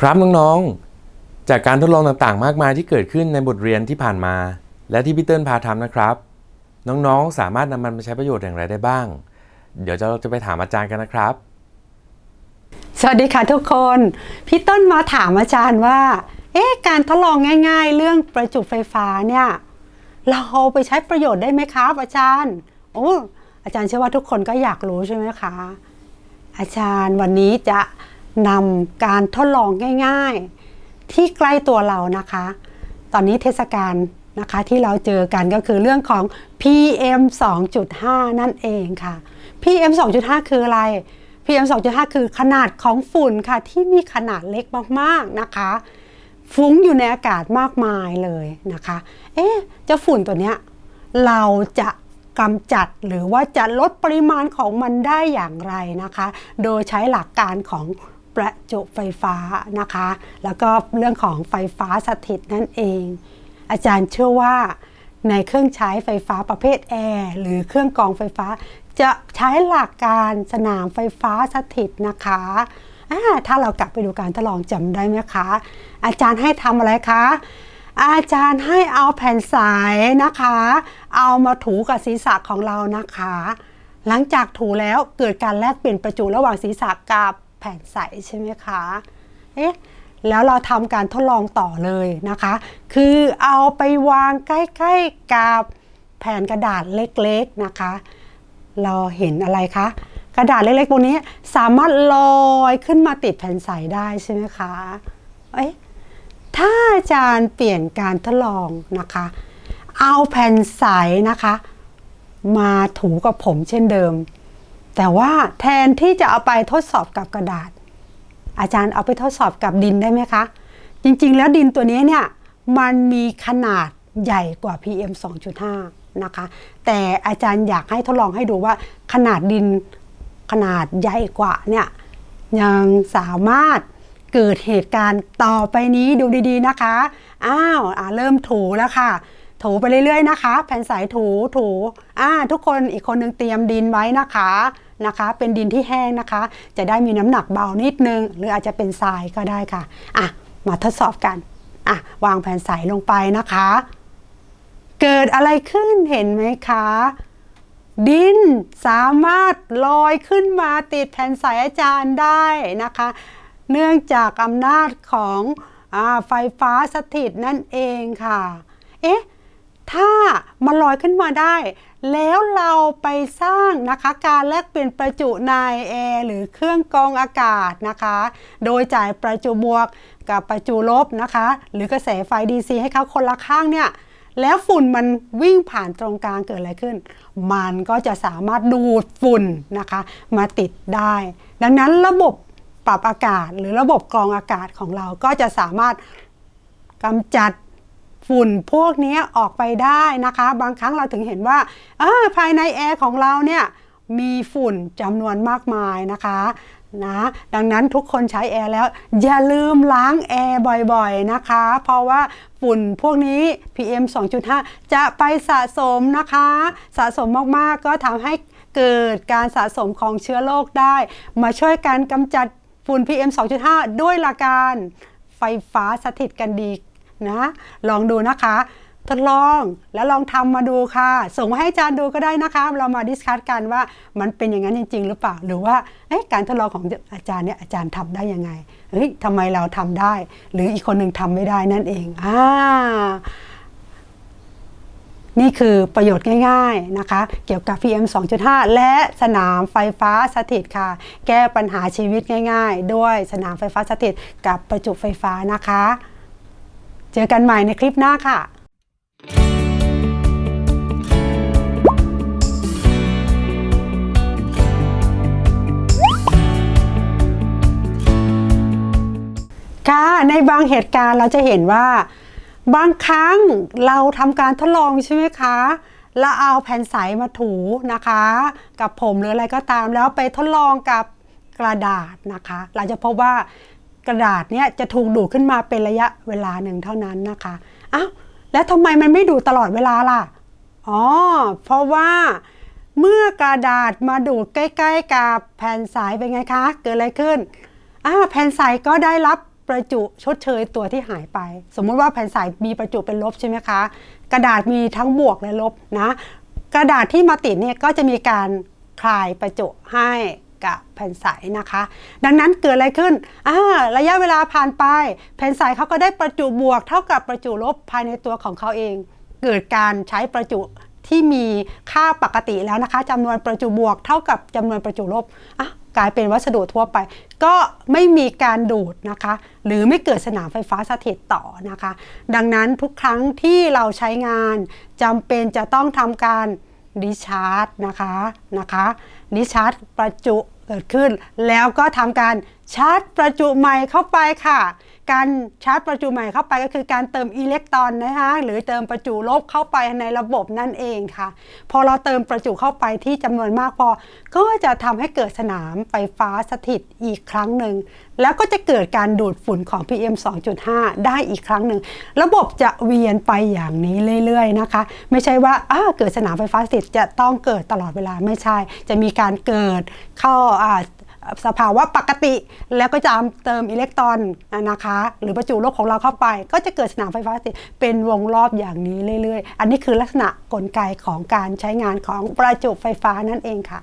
ครับน้องๆ จากการทดลองต่างๆ มากมายที่เกิดขึ้นในบทเรียนที่ผ่านมา และที่พี่เติ้ลพาทำนะครับ น้องๆ สามารถนำมันมาใช้ประโยชน์อย่างไรได้บ้าง เดี๋ยวเราจะไปถามอาจารย์กันนะครับ สวัสดีค่ะทุกคน พี่ต้นมาถามอาจารย์ว่า เอ๊ะการทดลองง่าย ๆ เรื่องประจุไฟฟ้าเนี่ยเราเอาไปใช้ประโยชน์ได้ไหมครับ อาจารย์โอ้อาจารย์เชื่อว่าทุกคนก็อยากรู้ใช่ไหมคะ อาจารย์วันนี้จะ นำการทดลองง่าย ๆ ที่ใกล้ตัวเรานะคะ ตอนนี้เทศกาลนะคะที่เราเจอกันก็คือเรื่องของ PM 2.5 นั่นเองค่ะ PM 2.5 คืออะไร PM 2.5 คือขนาดของฝุ่นค่ะที่มีขนาดเล็กมากๆนะคะ ฟุ้งอยู่ในอากาศมากมายเลยนะคะ เอ๊ะเจ้าฝุ่นตัวเนี้ยเราจะกำจัดหรือว่าจะลดปริมาณของมันได้อย่างไรนะคะ โดยใช้หลักการของ ประจุไฟฟ้านะคะ แล้วก็เรื่องของไฟฟ้าสถิตนั่นเอง อาจารย์เชื่อว่าในเครื่องใช้ไฟฟ้าประเภทแอร์หรือเครื่องกรองไฟฟ้า จะใช้หลักการสนามไฟฟ้าสถิตนะคะถ้าเรากลับไปดูการทดลองจำได้ไหมคะ อาจารย์ให้ทำอะไรคะ อาจารย์ให้เอาแผ่นสายนะคะ เอามาถูกับศีรษะของเรานะคะ หลังจากถูแล้วเกิดการแลกเปลี่ยนประจุระหว่างศีรษะกับ ผ่นใสใช่ไหมคะเอ๊ะแล้วเราทำการทดลองต่อเลยนะคะ คือเอาไปวางใกล้ๆกับแผ่นกระดาษเล็กๆนะคะ เราเห็นอะไรคะ กระดาษเล็กๆพวกนี้สามารถลอยขึ้นมาติดแผ่นใสได้ใช่ไหมคะเอ๊ะถ้าอาจารย์เปลี่ยนการทดลองนะคะ เอาแผ่นใสนะคะ มาถูกับผมเช่นเดิม แต่ว่าแทนที่จะเอาไปทดสอบกับกระดาษ อาจารย์เอาไปทดสอบกับดินได้ไหมคะ จริงๆ แล้วดินตัวนี้เนี่ยมันมีขนาดใหญ่กว่า PM 2.5 นะคะ แต่อาจารย์อยากให้ทดลองให้ดูว่าขนาดดินขนาดใหญ่กว่าเนี่ยยังสามารถเกิดเหตุการณ์ต่อไปนี้ดูดีๆนะคะ อ้าวเริ่มถูแล้วค่ะ ถูไปเรื่อยๆนะคะ แผ่นสายถูถูอ่าทุกคนอีกคนหนึงเตรียมดินไว้นะคะ นะคะ เป็นดินที่แห้งนะคะ จะได้มีน้ำหนักเบานิดนึง หรืออาจจะเป็นทรายก็ได้ค่ะอะมาทดสอบกันอะวางแผ่นใสลงไปนะคะ เกิดอะไรขึ้นเห็นไหมคะ ดินสามารถลอยขึ้นมาติดแผ่นใสอาจารย์ได้นะคะ เนื่องจากอำนาจของอไฟฟ้าสถิตนั่นเองค่ะ เอ๊ะ ถ้ามันลอยขึ้นมาได้ แล้วเราไปสร้างนะคะการแลกเปลี่ยนประจุในแอร์หรือเครื่องกรองอากาศนะคะ โดยจ่ายประจุบวกกับประจุลบนะคะ หรือกระแสไฟ DC ให้เขาคนละข้างเนี่ยแล้วฝุ่นมันวิ่งผ่านตรงกลางเกิดอะไรขึ้น มันก็จะสามารถดูดฝุ่นนะคะ มาติดได้ ดังนั้นระบบปรับอากาศหรือระบบกรองอากาศของเราก็จะสามารถกำจัด ฝุ่นพวกนี้ออกไปได้นะคะ บางครั้งเราถึงเห็นว่าอภายในแอร์ของเราเนี่ยมีฝุ่นจำนวนมากมายนะคะนะดังนั้นทุกคนใช้แอร์แล้ว อย่าลืมล้างแอร์บ่อยๆนะคะ เพราะว่าฝุ่นพวกนี้ PM 2.5 จะไปสะสมนะคะ สะสมมากๆก็ทำให้เกิดการสะสมของเชื้อโรคได้ มาช่วยกันกำจัดฝุ่น PM 2.5 ด้วยหลักการไฟฟ้าสถิตกันดี นะ ลองดูนะคะ ทดลองแล้วลองทำมาดูค่ะ ส่งมาให้อาจารย์ดูก็ได้นะคะ เรามาดิสคัสกันว่ามันเป็นอย่างนั้นจริง ๆ หรือเปล่า หรือว่าการทดลองของอาจารย์เนี่ยอาจารย์ทำได้ยังไงเฮ้ยทำไมเราทำได้ หรืออีกคนหนึ่งทำไม่ได้นั่นเองอ่านี่คือประโยชน์ง่าย ๆนะคะ เกี่ยวกับ PM 2.5 และสนามไฟฟ้าสถิตค่ะ แก้ปัญหาชีวิตง่าย ๆ ด้วยสนามไฟฟ้าสถิตกับประจุไฟฟ้านะคะ เจอกันใหม่ในคลิปหน้าค่ะค่ะในบางเหตุการณ์เราจะเห็นว่า บางครั้งเราทำการทดลองใช่ไหมคะแล้วเอาแผ่นใสมาถูนะคะ กับผมหรืออะไรก็ตามแล้วไปทดลองกับกระดาษนะคะ เราจะพบว่า กระดาษเนี้ยจะถูกดูดขึ้นมาเป็นระยะเวลาหนึ่งเท่านั้นนะคะอ้าวแล้วทำไมมันไม่ดูดตลอดเวลาล่ะอ๋อเพราะว่าเมื่อกระดาษมาดูดใกล้ ๆ กับแผ่นใสเป็นไงคะ เกิดอะไรขึ้นอ่าแผ่นใสก็ได้รับประจุชดเชยตัวที่หายไป สมมุติว่าแผ่นใสมีประจุเป็นลบใช่ไหมคะ กระดาษมีทั้งบวกและลบนะ กระดาษที่มาติดเนี่ยก็จะมีการคลายประจุให้ กับแผ่นใสนะคะ ดังนั้นเกิดอะไรขึ้นอ่าระยะเวลาผ่านไป แผ่นใสเขาก็ได้ประจุบวก เท่ากับประจุลบภายในตัวของเขาเอง เกิดการใช้ประจุที่มีค่าปกติแล้วนะคะจำนวนประจุบวก เท่ากับจำนวนประจุลบอะกลายเป็นวัสดุทั่วไป ก็ไม่มีการดูดนะคะ หรือไม่เกิดสนามไฟฟ้าสถิตต่อนะคะ ดังนั้นทุกครั้งที่เราใช้งานจำเป็นจะต้องทำการดิชาร์จนะคะนะคะ นิชาร์จประจุเกิดขึ้น แล้วก็ทำการ ชาร์จประจุใหม่เข้าไปค่ะ การชาร์จประจุใหม่เข้าไปก็คือการเติมอิเล็กตรอนนะคะหรือเติมประจุลบเข้าไปในระบบนั่นเองค่ะ พอเราเติมประจุเข้าไปที่จำนวนมากพอ ก็จะทำให้เกิดสนามไฟฟ้าสถิตอีกครั้งหนึ่ง แล้วก็จะเกิดการดูดฝุ่นของ PM 2.5 ได้อีกครั้งหนึ่ง ระบบจะเวียนไปอย่างนี้เรื่อยๆนะคะ ไม่ใช่ว่าเกิดสนามไฟฟ้าสถิตจะต้องเกิดตลอดเวลาไม่ใช่ จะมีการเกิดเข้าอ่า สภาวะปกติ แล้วก็จะเติมอิเล็กตรอนนะคะ หรือประจุลบของเราเข้าไป ก็จะเกิดสนามไฟฟ้าเป็นวงรอบอย่างนี้เรื่อย ๆ อันนี้คือลักษณะกลไกของการใช้งานของประจุไฟฟ้านั่นเองค่ะ